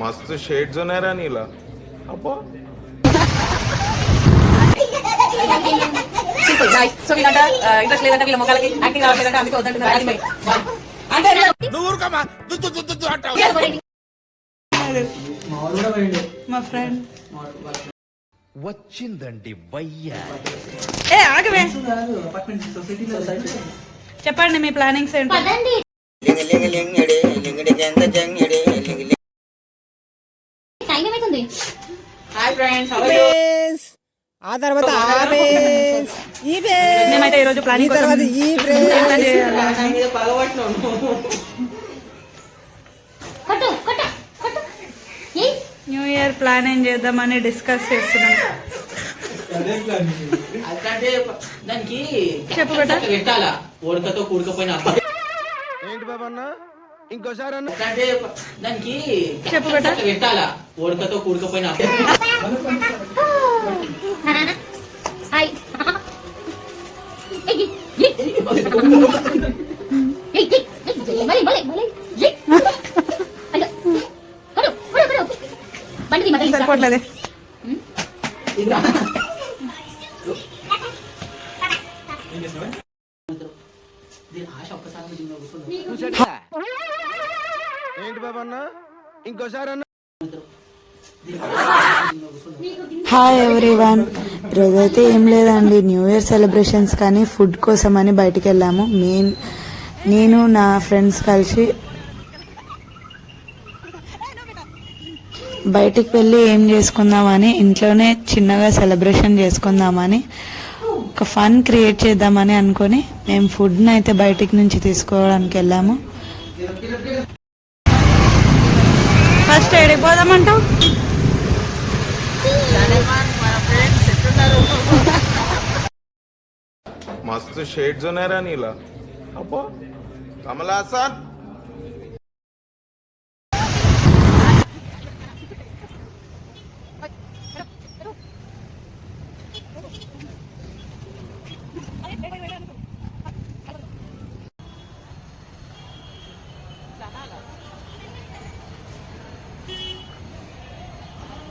మస్తు షేడ్స్ ఉన్నారా నీలా. అబ్బో. వచ్చిందండి వయ్య. ఏ ఆగవే. సొసైటీ చెప్పండి మీ ప్లానింగ్స్ ఏంటో. టైం ఏమైతుంది? హాయ్ ఫ్రెండ్స్ ఆ తర్వాత మేమైతే ప్లానింగ్ ఈ తర్వాత ఈ కొట్టు కొట్టు కొట్టు. ఏయ్. న్యూ ఇయర్ ప్లాన్ ఏం చేద్దామని డిస్కస్ చేస్తున్నాం. అంటే దానికి చెప్పు పెట్టాలా? ఉడకతో కూడకపోయిన ఏంటి బాబా అన్న. ఇంకోసారి అన్న అంటే దానికి చెప్పు పెట్టాలా? ఉడకతో కూడకపోయిన హాయ్ ఎవ్రీవన్ రోజైతే ఏం లేదండి. న్యూ ఇయర్ సెలబ్రేషన్స్ కానీ ఫుడ్ కోసం అని బయటికి వెళ్ళాము మెయిన్ నేను నా ఫ్రెండ్స్ కలిసి బయటికి వెళ్ళి ఏం చేసుకుందామని ఇంట్లోనే చిన్నగా సెలబ్రేషన్ చేసుకుందామని ఒక ఫన్ క్రియేట్ చేద్దామని అనుకొని మేము ఫుడ్ని అయితే బయటికి నుంచి తీసుకోవడానికి వెళ్ళాము. ఫస్ట్ ఎడిపోదామంటావు మస్తు షేడ్స్ ఉన్నారా నీలా. అబ్బో. కమలాసన్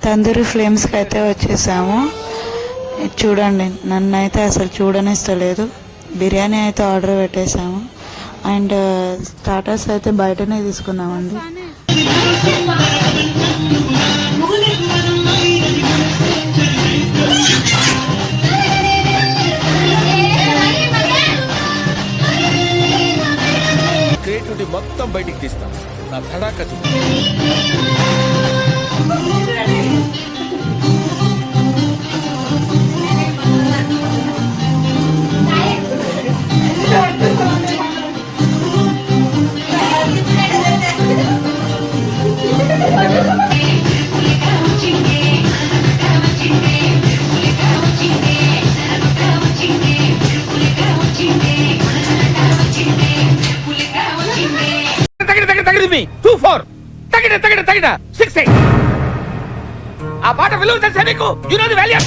తందూరి ఫ్లేమ్స్కి అయితే వచ్చేసాము. చూడండి నన్ను అయితే అసలు చూడనిస్తలేదు. బిర్యానీ అయితే ఆర్డర్ పెట్టేసాము. అండ్ స్టార్టర్స్ అయితే బయటనే తీసుకున్నామండి. తగిన సిక్స్ ఎయిట్ ఆ పాట విలువ తెలుసా నీకు? యు నో ది వాల్యూ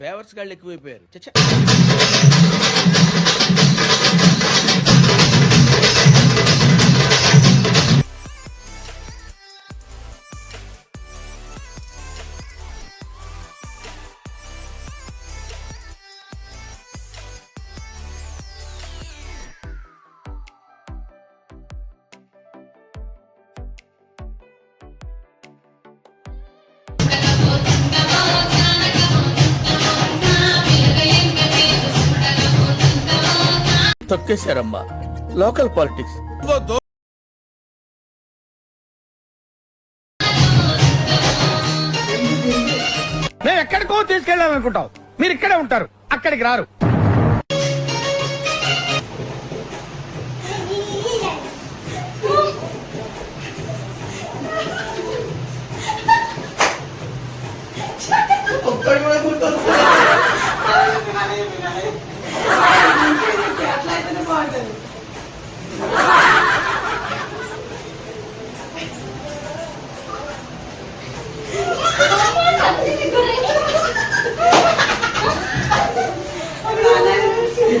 బేవర్స్ గాళ్ళు ఎక్కువైపోయారు. చచ్చా. తొక్కేశారమ్మా. Local politics. మేము ఎక్కడికో తీసుకెళ్ళాలనుకుంటాం. మీరు ఇక్కడే ఉంటారు. అక్కడికి రారు.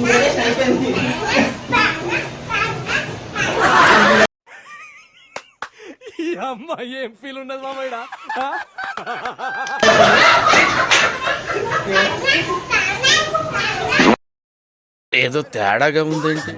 అమ్మ అమ్మాయి ఏం ఫీల్ ఉండదు మామయ్య ఏదో తేడాగా ఉందంటే.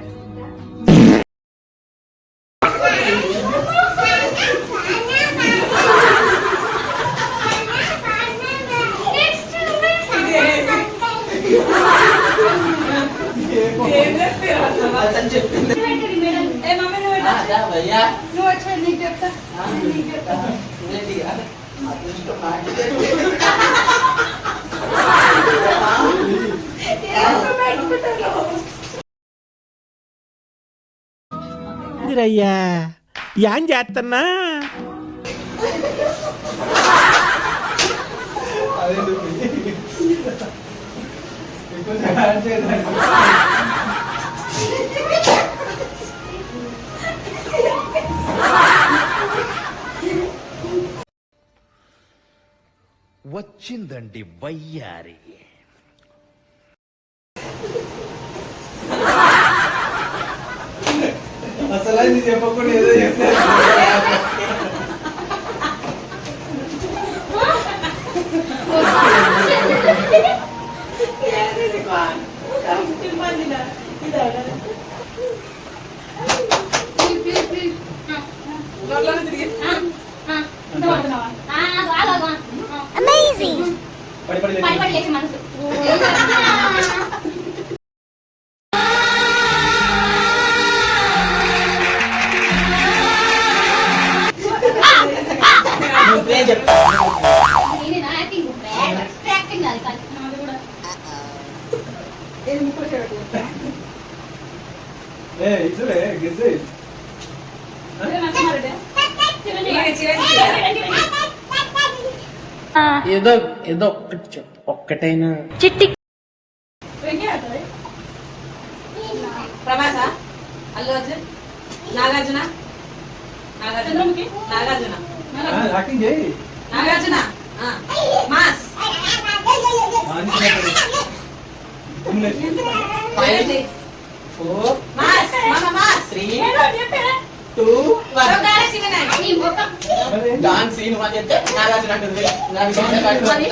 అయ్యా యాన్ చేస్తున్నా వచ్చిందండి వయ్యారి అసలు అది చెప్పకుండా ఏదో చెప్పారు. నోట్లోనే చిరంజీవి. ఏదో ఏదో ఒక్కటి చెప్పు ఒక్కటైనా. ప్రభాస? అల్లు అర్జున్? నాగార్జున? నాగార్జున? నాగార్జున. నాగార్జున ఆ. మాస్ ఏంటి? ఫోర్ మాస్ మామ mass three two dance scene అని చెప్తే నాగార్జున అంటుంది. మరి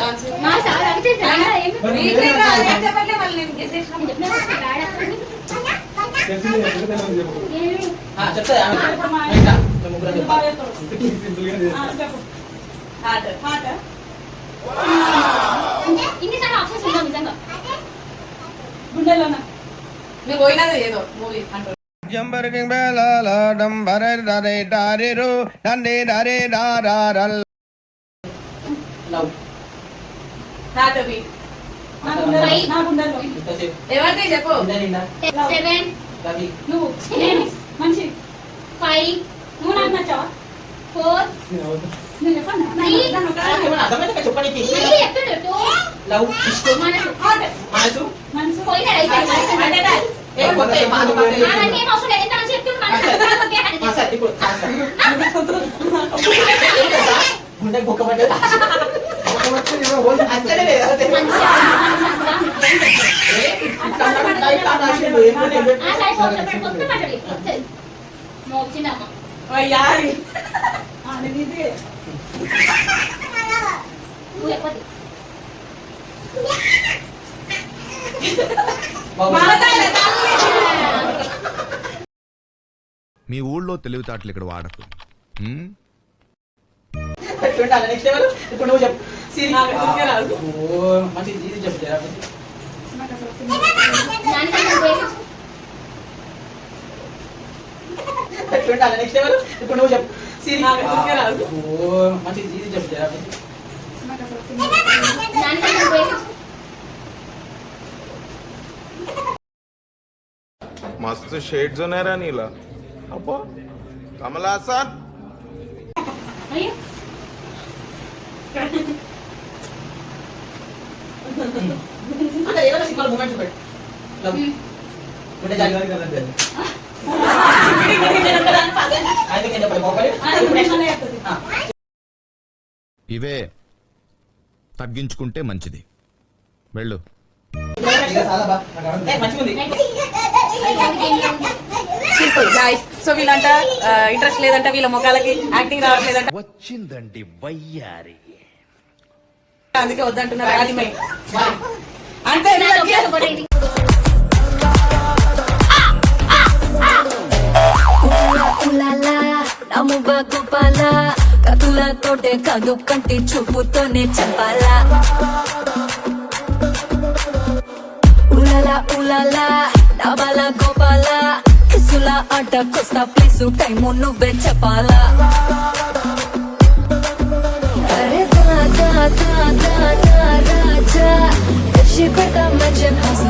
చెప్తా ఇన్నిసార్లు ఆప్షన్స్ ఉందా నిజంగా? నువ్వు పోయినది ఏదో మూవీ అంటారు డండే డరే డారారల్ లవ్. హార్ట్ బీట్ ఫైవ్ ఎంతసేపు? ఎవరిది చెప్పు? సెవెన్. నువ్వు. మనిషి ఫైవ్. నువ్వు నాకు నచ్చావా? ఫోర్. ఏమన్నా అర్థమైందా? చెప్పనీకి? లవ్, ఇష్టం, మనసు. పోయినా గుండె బొక్క పడ్డది. నువ్వు ఎక్కువ. మీ ఊళ్ళో తెలివితేటలు ఇక్కడ వాడకు ఇప్పుడు నువ్వు చెప్పు మంచి చెప్పు నెక్స్ట్ ఎవరు ఇప్పుడు నువ్వు మంచి చెప్పు గారికి కదా తెలియదు. అందుకే చెప్పాలి మొక్కలు. ఆ. ఇవే తగ్గించుకుంటే మంచిది. వెళ్ళు. సో వీళ్ళంట ఇంట్రెస్ట్ లేదంట వీళ్ళ ముఖాలకి యాక్టింగ్ రావట్లేదంట. వచ్చిందండి వయ్యారి. అందుకే వద్దంటున్నారు అది మెయిన్ అంతే కతులతోటే కాదు కంటి చూపుతోనే చెప్పాలా. ఉలాలా ఉలాలా డబల గోపాల కిసుల ఆట కొస్తా ప్లేసు టైము నువ్వే చెప్పాలా అరే దా దా దా దా దా రాజా కషి పెడతా మంచన్ హౌస్